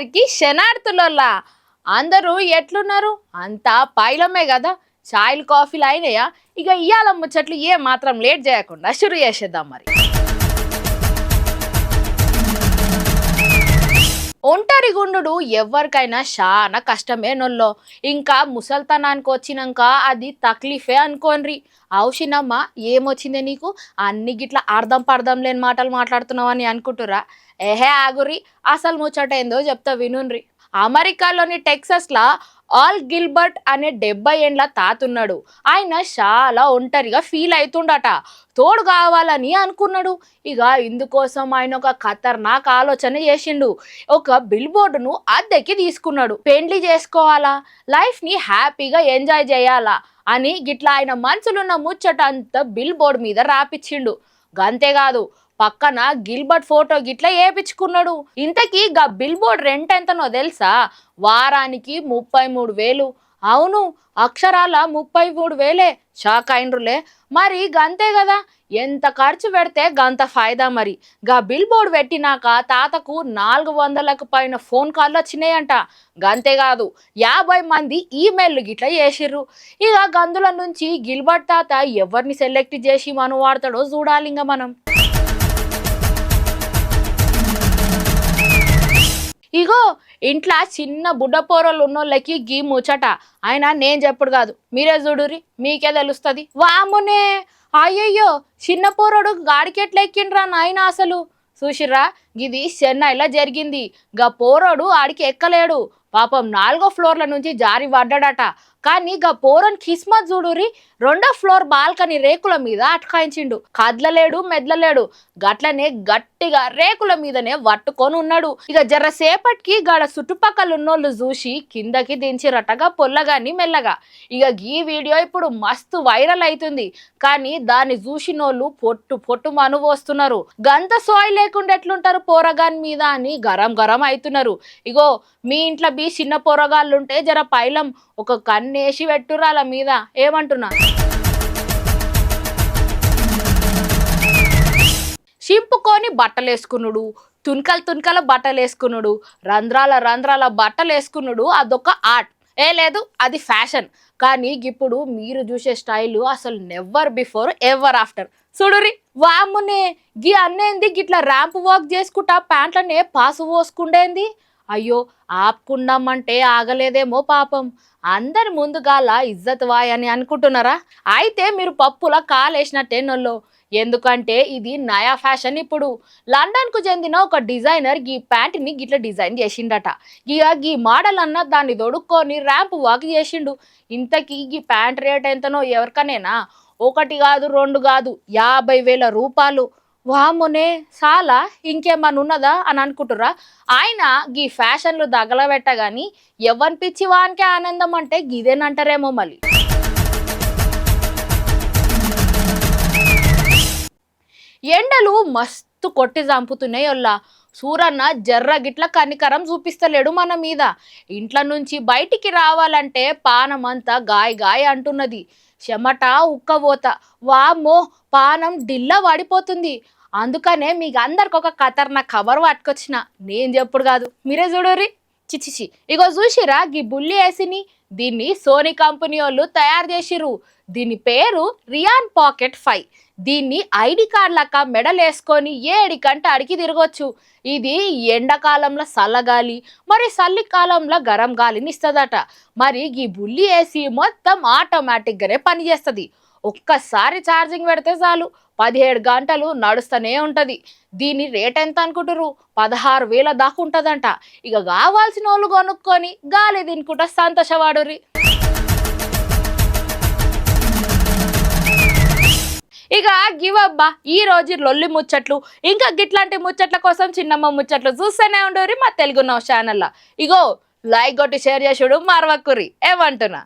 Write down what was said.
గారికి శనార్థులల్లా అందరూ ఎట్లున్నారు? అంతా పైలమే కదా చాయ్లు కాఫీలు అయినాయా? ఇక ఇయ్యాల ముచ్చట్లు ఏ మాత్రం లేట్ చేయకుండా షురు చేసేద్దాం మరి. ఒంటరి గుండు ఎవరికైనా చాలా కష్టమే నొల్లో. ఇంకా ముసల్తనానికి వచ్చినాక అది తక్లీఫే అనుకోన్రి. అవుషినమ్మ ఏమొచ్చిందే నీకు? అన్ని గిట్లా అర్థం పర్థం లేని మాటలు మాట్లాడుతున్నావు అని అనుకుంటురా? ఏహే ఆగురి అసలు ముచ్చట ఏందో చెప్తా వినుండ్రి అమెరికాలోని టెక్సస్లా ఆల్ గిల్బర్ట్ అనే డెబ్బై ఏండ్ల తాతున్నాడు. ఆయన చాలా ఒంటరిగా ఫీల్ అవుతుండట తోడు కావాలని అనుకున్నాడు. ఇక ఇందుకోసం ఆయన ఒక ఖతర్నాక్ ఆలోచన చేసిండు. ఒక బిల్ బోర్డును అద్దెకి తీసుకున్నాడు. పెండ్లి చేసుకోవాలా? లైఫ్ని హ్యాపీగా ఎంజాయ్ చేయాలా? అని గిట్లా ఆయన మనసులున్న ముచ్చట అంతా బిల్ బోర్డు మీద రాపిచ్చిండు. గంతేకాదు పక్కన గిల్బర్ట్ ఫోటో గిట్ల ఏపించుకున్నాడు ఇంతకీ గా బిల్ బోర్డ్ రెంట్ ఎంతనో తెలుసా? వారానికి ముప్పై మూడు వేలు. అవును అక్షరాల ముప్పై మూడు వేలే షాక్ అయినరులే మరి గంతే కదా ఎంత ఖర్చు పెడితే గంత ఫాయిదా మరి? గా బిల్ బోర్డు పెట్టినాక తాతకు నాలుగు వందలకు పైన ఫోన్ కాల్లు వచ్చినాయంట. గంతే కాదు యాభై మంది ఈమెయిల్ గిట్ల చేసిర్రు. ఇక గందుల నుంచి గిల్బర్ట్ తాత ఎవరిని సెలెక్ట్ చేసి మనం వాడతాడో చూడాలి ఇంకా మనం. ఇగో ఇంట్లో చిన్న బుడ్డపోరలు ఉన్నోళ్ళకి గీ ముచ్చట. ఆయన నేను చెప్పుడు కాదు. మీరే చూడురి మీకే తెలుస్తుంది. వామునే! అయ్యయ్యో చిన్న పోరడు గాడికెట్లెక్కిండ్రా నాయన అసలు? చూసిర్రా ఇది చెన్నైలో జరిగింది? గా పోరోడు ఆడికి ఎక్కలేడు. పాపం నాలుగో ఫ్లోర్ల నుంచి జారి పడ్డాడట. కానీ గా పోరన్ కిస్మత్ చూడురి రెండో ఫ్లోర్ బాల్కనీ రేకుల మీద అటకాయించిండు. కదలలేడు మెదలలేడు. గట్లనే గట్టిగా రేకుల మీదనే వట్టుకొని ఉన్నాడు. ఇక జరసేపటికి గాడ చుట్టుపక్కల ఉన్నోళ్ళు చూసి కిందకి దించిరటగా పొల్లగాని మెల్లగా. ఇక ఈ వీడియో ఇప్పుడు మస్తు వైరల్ అవుతుంది కానీ దాన్ని చూసినోళ్ళు పొట్టు పొట్టు మనువోస్తున్నారు. గంత సోయి లేకుండా ఎట్లుంటారు పోరగాని మీద అని గరం గరం అవుతున్నారు ఇగో మీ ఇంట్లో బీ చిన్న పోరగాళ్ళు ఉంటే జర పైలం ఒక కన్నేసి పెట్టుర్రు అలా మీద. ఏమంటున్నా? చింపుకొని బట్టలు వేసుకున్నాడు తునకల తున్కల బట్టలు వేసుకున్నాడు రంధ్రాల రంధ్రాల బట్టలు వేసుకున్నాడు అదొక ఆర్ట్. ఏ లేదు అది ఫ్యాషన్. కానీ ఇప్పుడు మీరు చూసే స్టైల్ అసలు నెవర్ బిఫోర్ ఎవర్ ఆఫ్టర్ చూడురి వామునే గీ అన్నేంది గిట్లా ర్యాంప్ వాక్ చేసుకుంటా ప్యాంట్లనే పాసు పోసుకుండేంది. అయ్యో ఆపుకున్నామంటే ఆగలేదేమో పాపం. అందరి ముందుగాల ఇజ్జత్ వాయ్ అని అనుకుంటున్నారా? అయితే మీరు పప్పుల కాలేసినట్టే నొల్లో. ఎందుకంటే ఇది నయా ఫ్యాషన్. ఇప్పుడు లండన్కు చెందిన ఒక డిజైనర్ ఈ ప్యాంట్ని గిట్ల డిజైన్ చేసిండట. ఇక ఈ మోడల్ అన్న దాన్ని దొడుక్కొని ర్యాంప్ వాక్ చేసిండు. ఇంతకీ ఈ ప్యాంట్ రేట్ ఎంతనో ఎవరికనేనా? ఒకటి కాదు రెండు కాదు యాభై వేల రూపాయలు. వామునే చాలా ఇంకేమన్నా ఉన్నదా అని అనుకుంటురా ఆయన గీ ఫ్యాషన్లు దగలబెట్టగాని ఎవరి పిచ్చి వానికే ఆనందం అంటే గిదేనంటారేమో మళ్ళీ ఎండలు మస్తు కొట్టి చంపుతున్నాయి ఒల్లా సూరన్న జర్ర గిట్ల కనికరం చూపిస్తలేడు మన మీద. ఇంట్ల నుంచి బయటికి రావాలంటే పానమంతా గాయ గాయ అంటున్నది. చెమట ఉక్కబోత. వామ్మో పానం డిల్ల పడిపోతుంది అందుకనే మీకు అందరికి ఒక కతర్న కవర్ పట్టుకొచ్చిన. నేను చెప్పుడు కాదు. మీరే చూడరి. చిచిచి ఇగో చూసిరా గీ బుల్లి వేసిని. దీన్ని సోనీ కంపెనీ వాళ్ళు తయారు చేసిర్రు. దీని పేరు రియాన్ పాకెట్ ఫైవ్ దీన్ని ఐడి కార్డ్ లెక్క మెడలేసుకొని ఏడికంటే అడిగి తిరగొచ్చు. ఇది ఎండాకాలంలో చల్లగాలి మరి చలికాలంలో గరం గాలిని ఇస్తుందట. మరి ఈ బుల్లి ఏసీ మొత్తం ఆటోమేటిక్గానే పనిచేస్తుంది. ఒక్కసారి ఛార్జింగ్ పెడితే చాలు. పదిహేడు గంటలు నడుస్తూనే ఉంటుంది. దీని రేట్ ఎంత అనుకుంటారు పదహారు వేల దాకా ఉంటుందంట. ఇక కావాల్సిన వాళ్ళు కొనుక్కొని గాలి తినుకుంటా సంతోషవాడురి ఇక గివ్ అబ్బా ఈ రోజు లొల్లి ముచ్చట్లు. ఇంకా గిట్లాంటి ముచ్చట్ల కోసం చిన్నమ్మ ముచ్చట్లు చూస్తూనే ఉండరు మా తెలుగు నౌ ఛానల్లో. ఇగో లైక్ కొట్టి షేర్ చేసుడు మరవకురి ఏమంటున్నా?